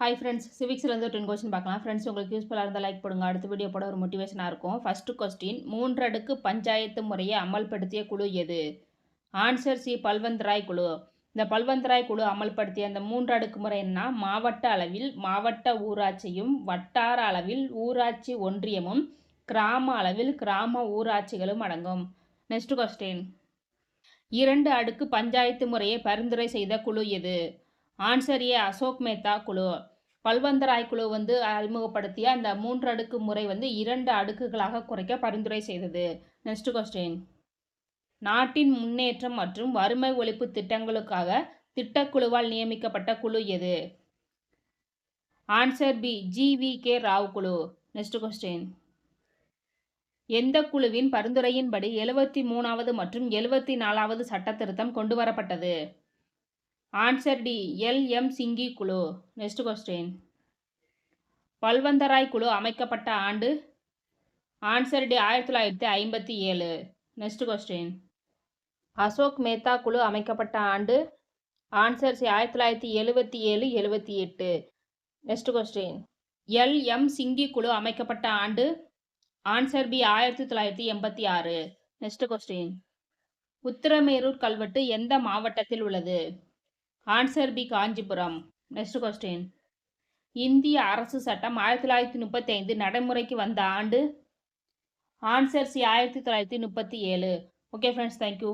Hi friends சிவிக்ஸ்லேருந்து ten question பார்க்கலாம். Friends உங்களுக்கு யூஸ்ஃபுல்லாக இருந்தால் லைக் போடுங்க. அடுத்த வீடியோ போட ஒரு மோட்டிவேஷனாக இருக்கும். ஃபஸ்ட்டு கொஸ்டின் மூன்றடுக்கு பஞ்சாயத்து முறையை அமல்படுத்திய குழு எது? ஆன்சர் சி பல்வந்த் ராய் குழு. இந்த பல்வந்த் ராய் குழு அமல்படுத்திய அந்த மூன்று அடுக்கு முறைன்னா மாவட்ட அளவில் மாவட்ட ஊராட்சியும் வட்டார அளவில் ஊராட்சி ஒன்றியமும் கிராம அளவில் கிராம ஊராட்சிகளும் அடங்கும். நெக்ஸ்ட் கொஸ்டின் இரண்டு அடுக்கு பஞ்சாயத்து முறையை பரிந்துரை செய்த குழு எது? ஆன்சர் ஏ அசோக் மேத்தா குழு பல்வந்தராய் குழு வந்து அறிமுகப்படுத்திய அந்த மூன்று அடுக்கு முறை வந்து இரண்டு அடுக்குகளாக குறைக்க பரிந்துரை செய்தது. நெக்ஸ்ட் கொஸ்டின் நாட்டின் முன்னேற்றம் மற்றும் வறுமை ஒழிப்பு திட்டங்களுக்காக திட்டக்குழுவால் நியமிக்கப்பட்ட குழு எது? Answer B G V K Rao குழு. நெக்ஸ்ட் கொஸ்டின் எந்த குழுவின் பரிந்துரையின்படி எழுபத்தி மூணாவது மற்றும் எழுபத்தி நாலாவது சட்ட திருத்தம் கொண்டு வரப்பட்டது ஆன்சர் டி எல் எம் சிங்கி குழு. நெக்ஸ்ட் கொஸ்டின் பல்வந்தராய் குழு அமைக்கப்பட்ட ஆண்டு. ஆன்சர் டி ஆயிரத்தி தொள்ளாயிரத்தி ஐம்பத்தி ஏழு. நெக்ஸ்ட் கொஸ்டின் அசோக் மேத்தா குழு அமைக்கப்பட்ட ஆண்டு. ஆன்சர் சி ஆயிரத்தி தொள்ளாயிரத்தி எழுபத்தி ஏழு எழுபத்தி எட்டு. நெக்ஸ்ட் கொஸ்டின் எல் எம் சிங்கி குழு அமைக்கப்பட்ட ஆண்டு. ஆன்சர் பி ஆயிரத்தி தொள்ளாயிரத்தி எண்பத்தி ஆறு. நெக்ஸ்ட் கொஸ்டின் உத்திரமேரூர் கல்வெட்டு எந்த மாவட்டத்தில் உள்ளது? Answer B Kanchipuram next question இந்திய அரசு சட்டம் ஆயிரத்தி தொள்ளாயிரத்தி முப்பத்தி ஐந்து நடைமுறைக்கு வந்த ஆண்டு? ஆன்சர் சி ஆயிரத்தி தொள்ளாயிரத்தி முப்பத்தி ஏழு. Okay friends thank you